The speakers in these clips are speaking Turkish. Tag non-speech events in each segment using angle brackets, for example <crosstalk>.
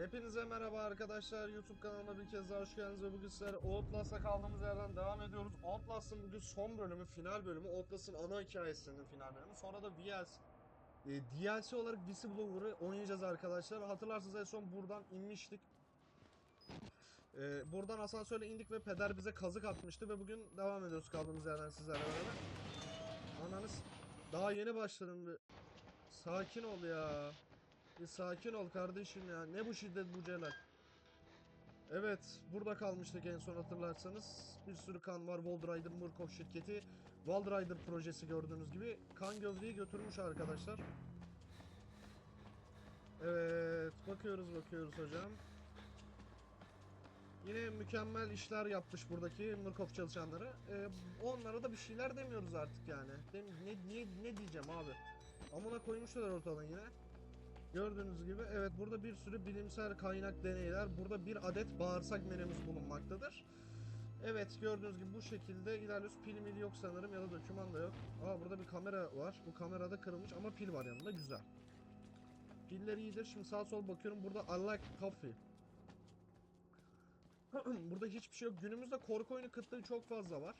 Hepinize merhaba arkadaşlar. YouTube kanalıma bir kez daha hoş geldiniz ve bugün sizlere Outlast'a kaldığımız yerden devam ediyoruz. Outlast'ın bugün son bölümü, final bölümü. Outlast'ın ana hikayesinin final bölümü. Sonra da VLC, e, DLC olarak Whistleblower'ı oynayacağız arkadaşlar. Hatırlarsınız en son buradan inmiştik. E, buradan asansörle indik ve peder bize kazık atmıştı ve bugün devam ediyoruz kaldığımız yerden sizlerle beraber. Ananız daha yeni başladım. Sakin ol ya. Bir sakin ol kardeşim ya. Ne bu şiddet bu celal. Evet, burada kalmıştık en son hatırlarsanız. Bir sürü kan var. Wallrider Murkoff şirketi. Wallrider projesi gördüğünüz gibi. Kan gövdeyi götürmüş arkadaşlar. Evet, bakıyoruz bakıyoruz hocam. Yine mükemmel işler yapmış buradaki Murkoff çalışanları. Ee, onlara da bir şeyler demiyoruz artık yani. Ne, ne, ne diyeceğim abi? Amına koymuşlar ortadan yine. Gördüğünüz gibi evet burada bir sürü bilimsel kaynak deneyler. Burada bir adet bağırsak menemiz bulunmaktadır. Evet gördüğünüz gibi bu şekilde ilerliyoruz. Pil mil yok sanırım ya da doküman da yok. Aa burada bir kamera var. Bu kamerada kırılmış ama pil var yanında güzel. Piller iyidir. Şimdi sağ sol bakıyorum. Burada I like coffee. <clears throat> burada hiçbir şey yok. Günümüzde korku oyunu kıtlığı çok fazla var.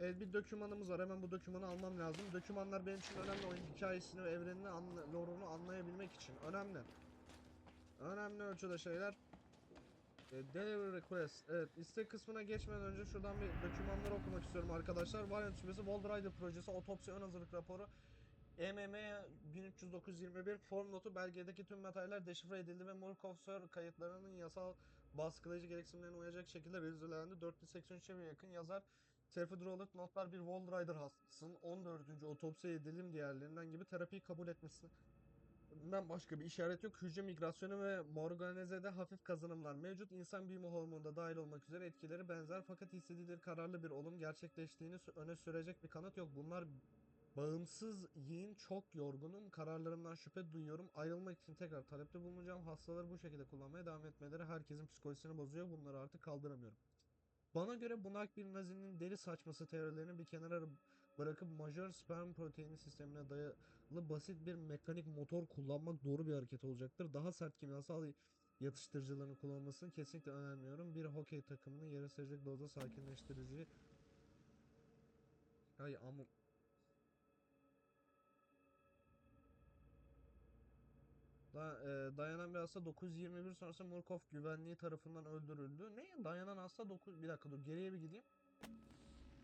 Evet bir dokümanımız var. Hemen bu dokümanı almam lazım. Dokümanlar benim için önemli. Oyun hikayesini ve evrenini, anla, lore'unu anlayabilmek için. Önemli. Önemli ölçüde şeyler. E, Delivery request. Evet istek kısmına geçmeden önce şuradan bir dokümanları okumak istiyorum arkadaşlar. Variant şubesi Bold Rider projesi otopsi ön hazırlık raporu MM 130921 form notu belgedeki tüm materyaller deşifre edildi ve Murkoff kayıtlarının yasal baskılayıcı gereksinimlerine uyacak şekilde revizyelendi. 4083'e yakın yazar Terapi Drolet notlar bir Wall Rider hastasının 14. otopsi edelim diğerlerinden gibi terapiyi kabul etmesini ben başka bir işaret yok. Hücre migrasyonu ve morganezede hafif kazanımlar mevcut. İnsan büyüme hormonu da dahil olmak üzere etkileri benzer fakat hissedilir kararlı bir olum gerçekleştiğini öne sürecek bir kanıt yok. Bunlar bağımsız yiyin çok yorgunum. Kararlarımdan şüphe duyuyorum. Ayrılmak için tekrar talepte bulunacağım. Hastaları bu şekilde kullanmaya devam etmeleri herkesin psikolojisini bozuyor. Bunları artık kaldıramıyorum. Bana göre bunak bir nazinin deri saçması teorilerini bir kenara bırakıp majör sperm proteini sistemine dayalı basit bir mekanik motor kullanmak doğru bir hareket olacaktır. Daha sert kimyasal yatıştırıcıların kullanılmasını kesinlikle önermiyorum. Bir hokey takımının yere serecek dozda sakinleştirici Ay ama Da, e, dayanan bir hasta 921 sonrası Murkoff güvenliği tarafından öldürüldü. Ne? Dayanan hasta 9... Bir dakika dur geriye bir gideyim.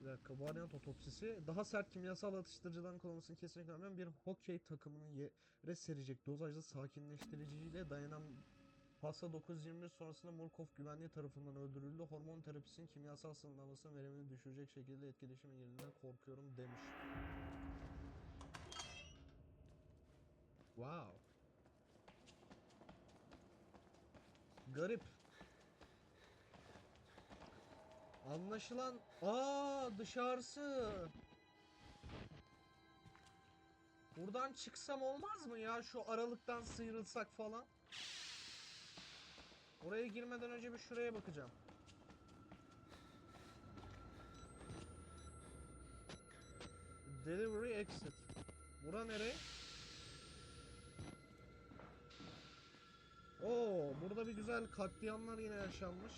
Bir dakika varyant otopsisi. Daha sert kimyasal atıştırıcıların kullanılmasını kesinlikle önermiyorum. Bir hokey takımının yere serecek dozajlı sakinleştiriciyle dayanan hasta 921 sonrasında Murkoff güvenliği tarafından öldürüldü. Hormon terapisinin kimyasal sınırlamasının verimini düşürecek şekilde etkileşime girdiğinden korkuyorum demiş. Wow. Garip. Anlaşılan aa dışarısı. Buradan çıksam olmaz mı ya şu aralıktan sıyrılsak falan? Oraya girmeden önce bir şuraya bakacağım. Delivery exit. Bura nereye? Oo, burada bir güzel katliamlar yine yaşanmış.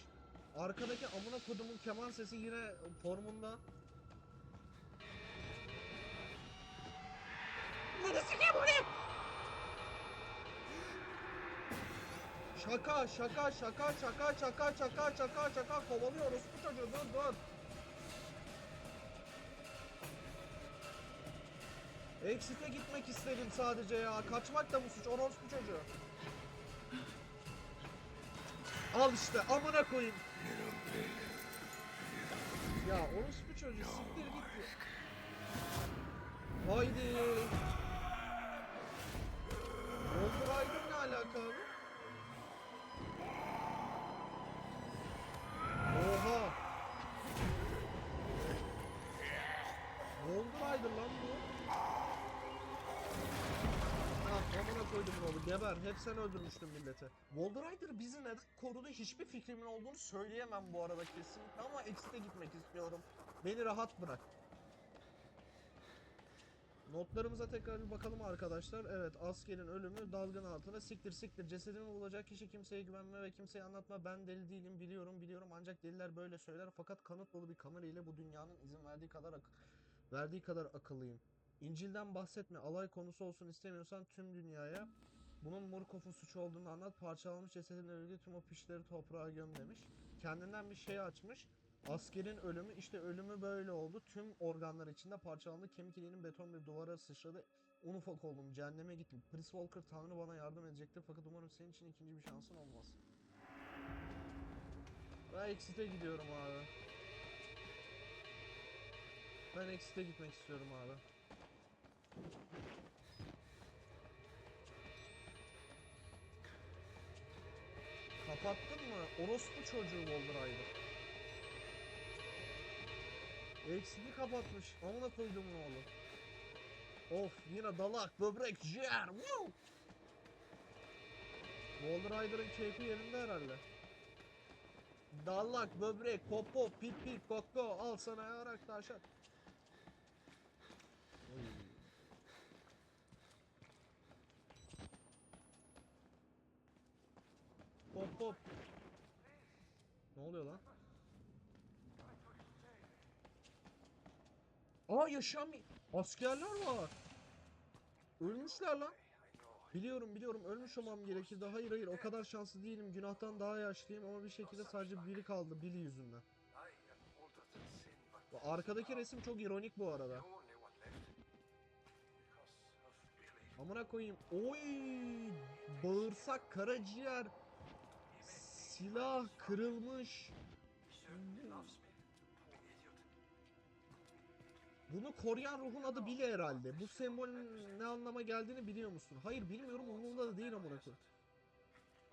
Arkadaki amına kodumun keman sesi yine formunda. Bu Şaka şaka şaka şaka şaka şaka şaka şaka kovalıyoruz bu çocuğu dur dur. Exit'e gitmek istedim sadece ya. Kaçmak da mı suç? Orospu çocuğu. Al işte amına koyayım. Ya orospu çocuğu siktir git. Haydi. Walter Aydın ne alaka abi? Geber. Hep sen öldürmüştün milleti. Wallrider bizi neden korudu hiçbir fikrimin olduğunu söyleyemem bu arada kesinlikle ama Exit'e gitmek istiyorum. Beni rahat bırak. Notlarımıza tekrar bir bakalım arkadaşlar. Evet askerin ölümü dalgın altına siktir siktir. Cesedini bulacak kişi kimseye güvenme ve kimseye anlatma. Ben deli değilim biliyorum biliyorum ancak deliler böyle söyler. Fakat kanıt dolu bir kamera ile bu dünyanın izin verdiği kadar verdiği kadar akıllıyım. İncil'den bahsetme. Alay konusu olsun istemiyorsan tüm dünyaya bunun Murkoff'un suçu olduğunu anlat. Parçalanmış cesedinle ilgili tüm o pişleri toprağa göm demiş. Kendinden bir şey açmış. Askerin ölümü işte ölümü böyle oldu. Tüm organlar içinde parçalandı. Kemik iliğinin beton bir duvara sıçradı. Un ufak oldum. Cehenneme gittim. Chris Walker Tanrı bana yardım edecektir. Fakat umarım senin için ikinci bir şansın olmaz. Ben Exit'e gidiyorum abi. Ben Exit'e gitmek istiyorum abi. Kapattın mı? Orospu çocuğu Wolverine'ı. Exit'i kapatmış. Amına koydum oğlu. Of yine dalak, böbrek, ciğer. Woo! Wall Rider'ın keyfi yerinde herhalde. Dalak, böbrek, popo, pipi, koko. Al sana yarak taşak. Pop pop. Ne oluyor lan? Aa bir askerler var. Ölmüşler lan. Biliyorum biliyorum ölmüş olmam gerekirdi. Hayır hayır o kadar şanslı değilim. Günahtan daha yaşlıyım ama bir şekilde sadece biri kaldı Billy yüzünden. Arkadaki resim çok ironik bu arada. Amına koyayım. Oy! Bağırsak, karaciğer, silah kırılmış. Bunu koruyan ruhun adı Billy herhalde. Bu sembolün ne anlama geldiğini biliyor musun? Hayır bilmiyorum umurumda da değil amına koyayım.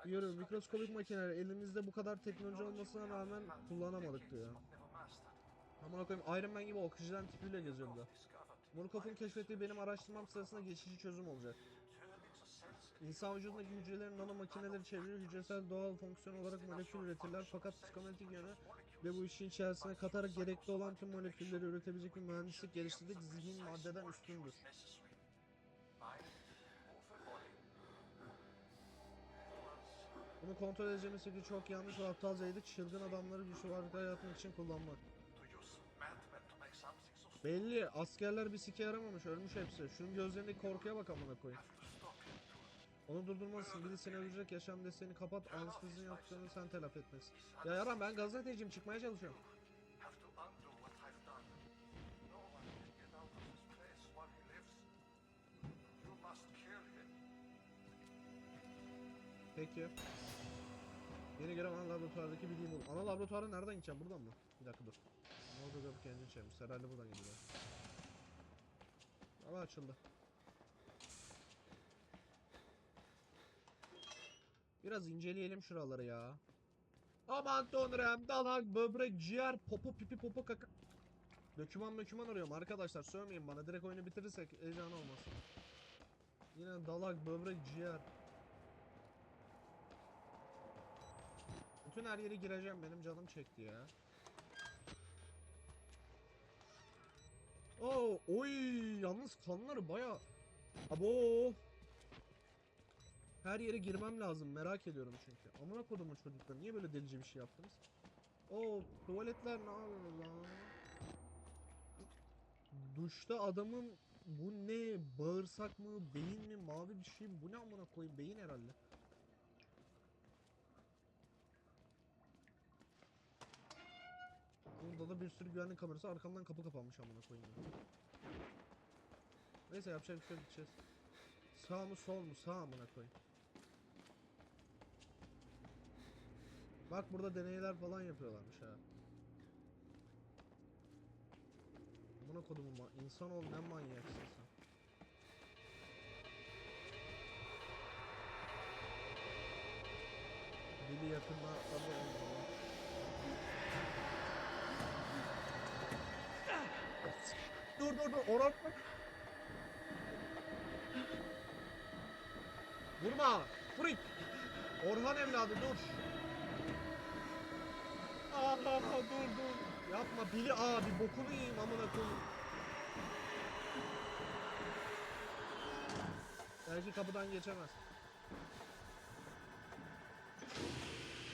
Biliyorum mikroskopik makineler elimizde bu kadar teknoloji olmasına rağmen kullanamadık diyor. Amına koyayım Iron Man gibi oksijen tipiyle geziyor burada. Murkoff'un keşfettiği benim araştırmam sırasında geçici çözüm olacak. İnsan vücudundaki hücrelerin nano makineleri çevirir, hücresel doğal fonksiyon olarak molekül üretirler fakat psikometrik yönü ve bu işin içerisine katarak gerekli olan tüm molekülleri üretebilecek bir mühendislik geliştirdik, zihin maddeden üstündür. Bunu kontrol edeceğimiz fikri çok yanlış ve aptalcaydı, çılgın adamları güçlü varlıklar yaratmak için kullanmak. Belli, askerler bir sike yaramamış, ölmüş hepsi. Şunun gözlerindeki korkuya bak amına koyayım. Onu durdurmalısın. Biri seni öldürecek yaşam desteğini kapat. Anestezinin yaptıklarını sen telafi etmesin. Ya yaram ben gazeteciyim çıkmaya çalışıyorum. Peki. Yeni görev ana laboratuvardaki bildiğim bul. Ana laboratuvara nereden gideceğim? Buradan mı? Bir dakika dur. Ne oldu da kendini çevirmiş. Herhalde buradan gidiyor. Ama açıldı. Biraz inceleyelim şuraları ya. Aman tanrım dalak böbrek ciğer popo pipi popo kaka. Döküman möküman arıyorum arkadaşlar sövmeyin bana direkt oyunu bitirirsek heyecan olmasın. Yine dalak böbrek ciğer. Bütün her yere gireceğim benim canım çekti ya. Oo, oy yalnız kanları baya Abo. Her yere girmem lazım merak ediyorum çünkü. Amına kodumun çocuklar niye böyle delice bir şey yaptınız? Oo tuvaletler ne yapıyor lan? Duşta adamın bu ne bağırsak mı beyin mi mavi bir şey mi bu ne amına koyayım beyin herhalde. Burada da bir sürü güvenlik kamerası arkamdan kapı kapanmış amına koyayım. ya. Neyse yapacak bir şey gideceğiz. Sağ mı sol mu sağ amına koyayım. Bak burada deneyler falan yapıyorlarmış ha. Buna kodumu insan ol ne manyaksın sen. Dili yakında atladı. Dur dur dur Orhan Vurma! Freak! Orhan evladı dur! Aa, dur dur! Yapma Bili abi bokunu yiyeyim amına koyayım. Belki kapıdan geçemez.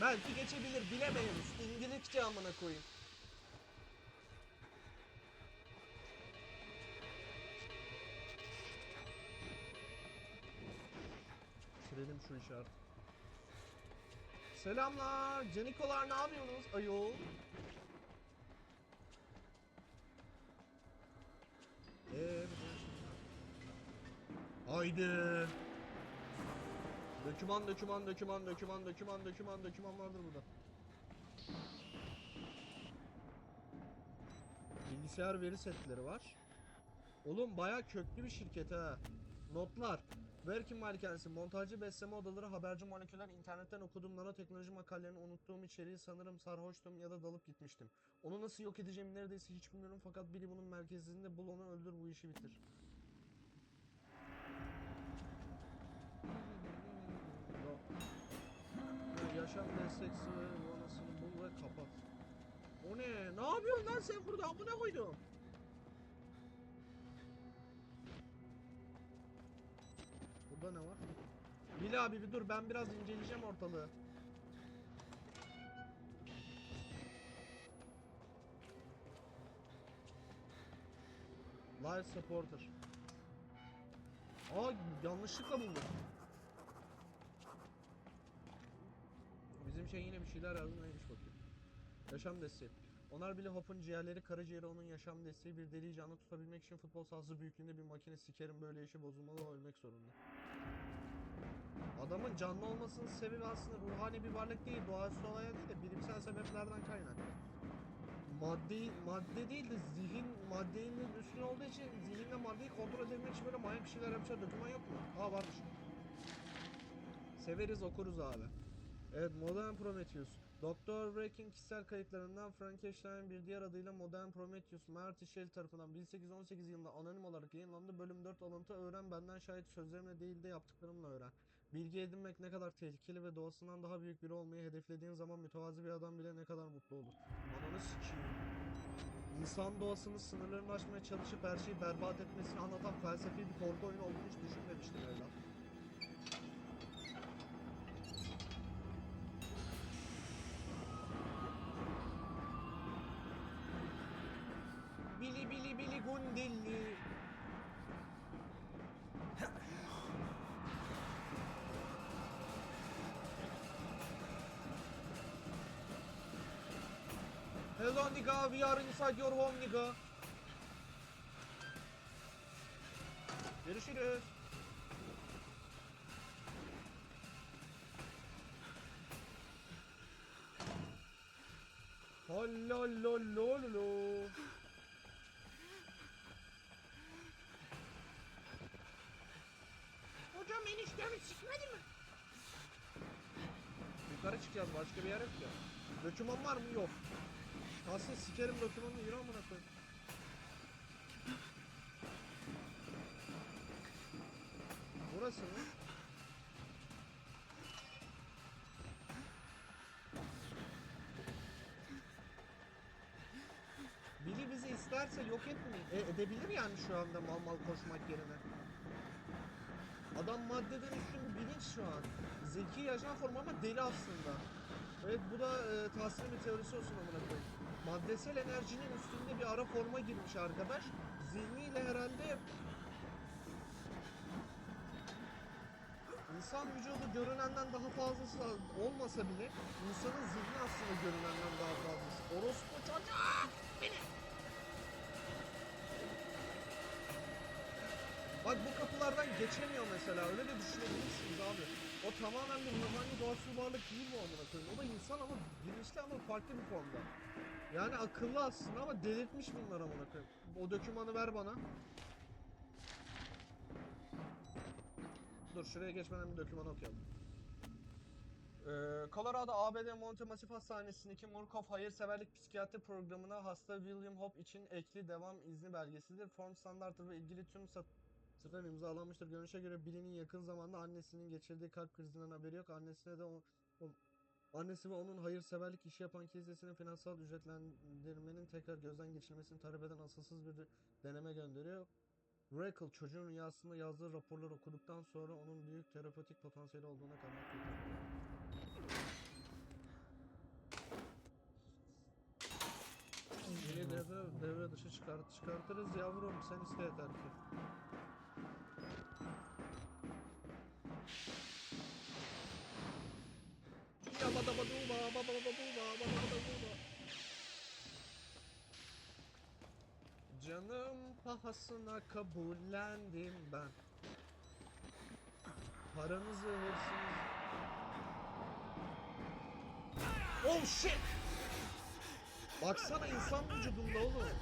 Belki geçebilir bilemeyiz. İngilizce amına koyayım. Bitirelim şu işi. Selamlar. Canikolar ne yapıyorsunuz? Ayol. Eee Haydi. Döküman, döküman, döküman, döküman, döküman, döküman, döküman vardır burada. Bilgisayar veri setleri var. Oğlum baya köklü bir şirket ha. Notlar. Verkin malikanesi, montajcı besleme odaları, haberci moleküller, internetten okuduğum nanoteknoloji makalelerini unuttuğum içeriği sanırım sarhoştum ya da dalıp gitmiştim. Onu nasıl yok edeceğimi neredeyse hiç bilmiyorum fakat biri bunun merkezinde bul onu öldür bu işi bitir. Yaşam destek sıralamasını bul ve kapat. O ne? Ne yapıyorsun lan sen burada? Amına koydum. Burada ne var? Bil abi bir dur ben biraz inceleyeceğim ortalığı. Live supporter. Aa yanlışlıkla buldum. Bizim şey yine bir şeyler yazdı neymiş bakayım. Yaşam desteği. Onar bile Hop'un ciğerleri, karaciğeri onun yaşam desteği bir deliği canlı tutabilmek için futbol sahası büyüklüğünde bir makine sikerim böyle işi bozulmalı ölmek zorunda. Adamın canlı olmasının sebebi aslında ruhani bir varlık değil, doğaüstü olaya değil de bilimsel sebeplerden kaynaklı. Madde, madde değil de zihin maddenin üstüne olduğu için zihinle maddeyi kontrol edebilmek için böyle manyak bir şeyler yapmışlar. Doküman yok mu? Aa varmış. Severiz okuruz abi. Evet Modern Prometheus. Doktor Breaking kişisel kayıtlarından Frankenstein bir diğer adıyla Modern Prometheus Marty Shelley tarafından 1818 yılında anonim olarak yayınlandı. Bölüm 4 alıntı öğren benden şahit sözlerimle değil de yaptıklarımla öğren. Bilgi edinmek ne kadar tehlikeli ve doğasından daha büyük biri olmayı hedeflediğin zaman mütevazi bir adam bile ne kadar mutlu olur. Ananı sikeyim. İnsan doğasının sınırlarını aşmaya çalışıp her şeyi berbat etmesini anlatan felsefi bir korku oyunu olduğunu hiç düşünmemiştim evlat. Bili bili bili gundilli. Hello nigga, we are inside your home nigga. Görüşürüz. Hollolololo. Hocam eniştemi sikmedi mi? Yukarı çıkacağız başka bir yer yok ya. Döküman var mı? Yok. Aslında sikerim dökümanını yürü amına koyayım. Burası mı? Biri bizi isterse yok etmeyin. E, edebilir yani şu anda mal mal koşmak yerine. Adam maddeden üstün bilinç şu an. Zeki yaşam formu ama deli aslında. Evet bu da e, Tahsin'in teorisi olsun amına koyayım. Maddesel enerjinin üstünde bir ara forma girmiş arkadaş. Zihniyle herhalde İnsan vücudu görünenden daha fazlası olmasa bile insanın zihni aslında görünenden daha fazlası. Orospu çocuğu! Bak bu kapılardan geçemiyor mesela öyle de düşünebilirsiniz abi. O tamamen bir ruhani doğasal varlık değil bu amına koyayım. O da insan ama bilinçli ama farklı bir formda. Yani akıllı aslında ama delirtmiş bunlar amına koyayım. O dokümanı ver bana. Dur şuraya geçmeden bir dokümanı okuyalım. Ee, Colorado ABD Monte Massif Hastanesi'ndeki Murkoff Hayırseverlik Psikiyatri Programı'na hasta William Hope için ekli devam izni belgesidir. Form standarttır ve ilgili tüm satırlar imzalanmıştır. Görünüşe göre Billy'nin yakın zamanda annesinin geçirdiği kalp krizinden haberi yok. Annesine de o, o- annesi ve onun hayırseverlik işi yapan kilisesinin finansal ücretlendirmenin tekrar gözden geçirilmesini talep eden asılsız bir deneme gönderiyor. Rackle çocuğun rüyasında yazdığı raporları okuduktan sonra onun büyük terapötik potansiyeli olduğuna kanaat getirdi. Yeni devre, devre dışı çıkart, çıkartırız yavrum sen iste yeter ki. Yabadabaduba, babadabaduba, babadabaduba. Canım pahasına kabullendim ben. Paranızı hırsınız. Oh shit! Baksana insan vücudunda oğlum.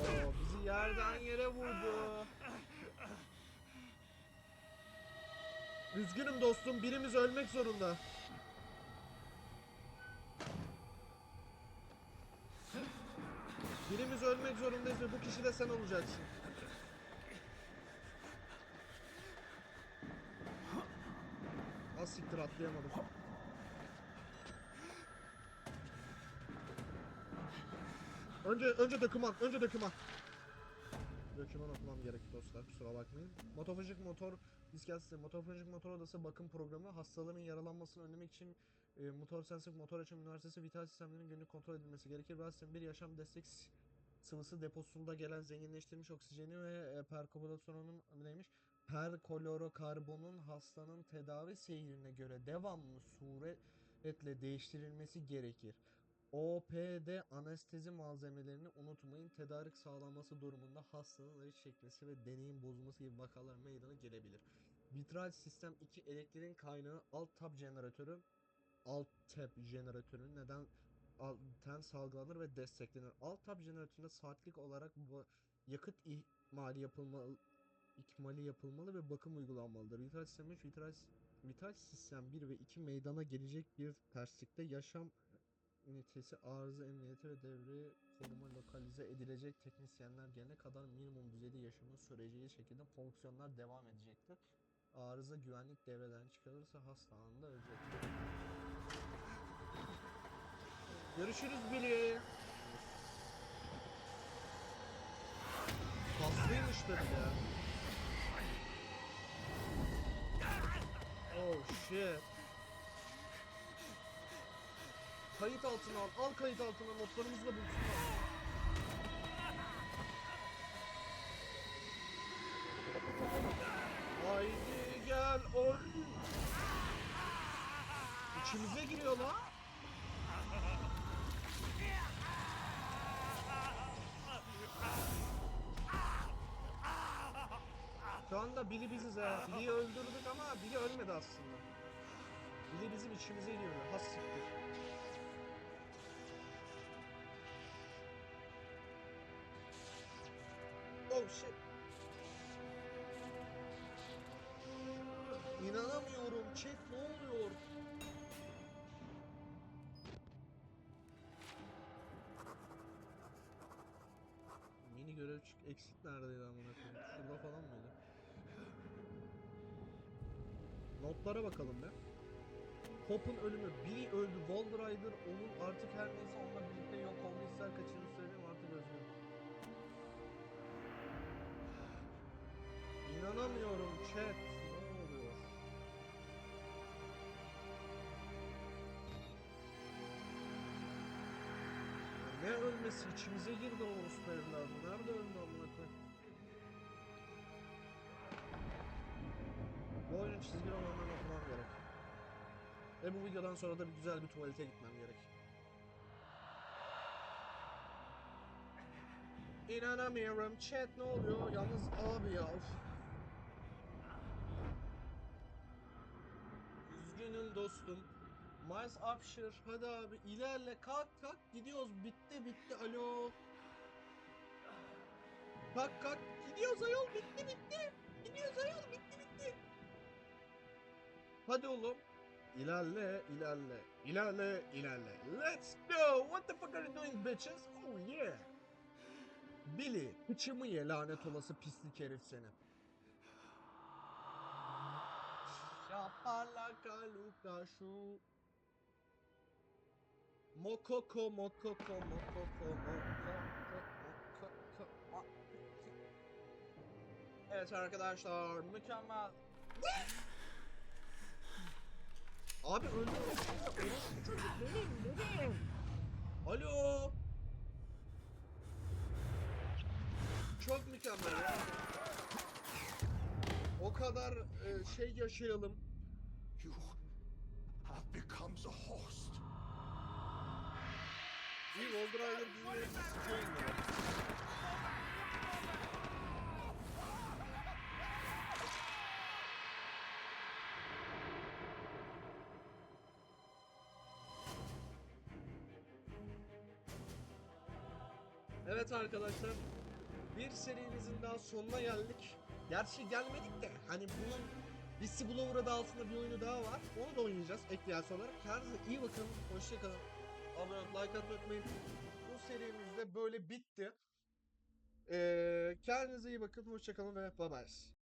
Oo, bizi yerden yere vurdu. Üzgünüm dostum, birimiz ölmek zorunda. Birimiz ölmek zorundayız ve bu kişi de sen olacaksın. Az siktir atlayamadım. Önce önce döküman, önce döküman. Döküman okumam gerek dostlar kusura bakmayın. Motofajik motor iskel sistemi, motofajik motor odası bakım programı hastaların yaralanmasını önlemek için e, motor sensik motor açım üniversitesi vital sistemlerinin günlük kontrol edilmesi gerekir. Sistem bir yaşam destek sıvısı deposunda gelen zenginleştirilmiş oksijeni ve e, perkobulasyonunun neymiş? Perklorokarbonun hastanın tedavi seyrine göre devamlı suretle değiştirilmesi gerekir. OPD anestezi malzemelerini unutmayın. Tedarik sağlanması durumunda hastanın acı çekmesi ve deneyim bozulması gibi vakalar meydana gelebilir. Vitral sistem 2 elektriğin kaynağı alt tab jeneratörü alt tab jeneratörü neden alten salgılanır ve desteklenir. Alt tab jeneratöründe saatlik olarak bu yakıt ihmali yapılmalı ikmali yapılmalı ve bakım uygulanmalıdır. Vitral sistem 3 vitral, vital sistem 1 ve 2 meydana gelecek bir terslikte yaşam ünitesi arıza emniyeti ve devre koruma lokalize edilecek teknisyenler gelene kadar minimum düzeyde yaşamın süreceği şekilde fonksiyonlar devam edecektir. Arıza güvenlik devreden çıkarılırsa hasta anında ölecek. Görüşürüz Billy. Kaslıymış tabii ya. Oh shit. Kayıt altına al. Al kayıt altına notlarımızı da bulsunlar. Haydi gel ol. İçimize giriyor lan. Şu anda Billy biziz ha. Billy'yi öldürdük ama Billy ölmedi aslında. Billy bizim içimize giriyor. Has siktir. Shit. İnanamıyorum. Chat ne oluyor? Mini görev çık exit neredeydi amına koyayım? Şurada falan mıydı? Notlara bakalım be. Pop'un ölümü. Billy öldü. Gold Rider onun artık her neyse onunla birlikte yok oldu. İster kaçını söyleyeyim artık özgür. İnanamıyorum chat. Ne oluyor? Ne ölmesi içimize girdi o evladı. Nerede öldü amına? Bu oyunun çizgi romanlarını okumam gerek. Ve bu videodan sonra da bir güzel bir tuvalete gitmem gerek. İnanamıyorum chat ne oluyor? Yalnız abi ya. Of. Üzgünüm dostum. Miles Upshur hadi abi ilerle kalk kalk gidiyoruz bitti bitti alo. Kalk kalk gidiyoruz ayol bitti bitti. Gidiyoruz ayol bitti bitti. Hadi oğlum. İlerle, ilerle, ilerle, ilerle. Let's go! What the fuck are you doing bitches? Oh yeah! Billy, kıçımı ye lanet olası pislik herif seni. Şapalaka Lukashu. Mokoko mokoko mokoko mokoko mokoko Evet arkadaşlar mükemmel. Abi öldü. Alo. Çok mükemmel ya. O kadar e, şey yaşayalım. You have become the host. Bir. Sıçayım ya. Evet arkadaşlar. Bir serimizin daha sonuna geldik. Gerçi gelmedik de hani bunun Whistleblower adı altında bir oyunu daha var. Onu da oynayacağız ek DLC olarak. Kendinize iyi bakın. Hoşçakalın. Abone olup like atmayı. Bu serimiz de böyle bitti. Ee, kendinize iyi bakın. Hoşçakalın ve bye bye.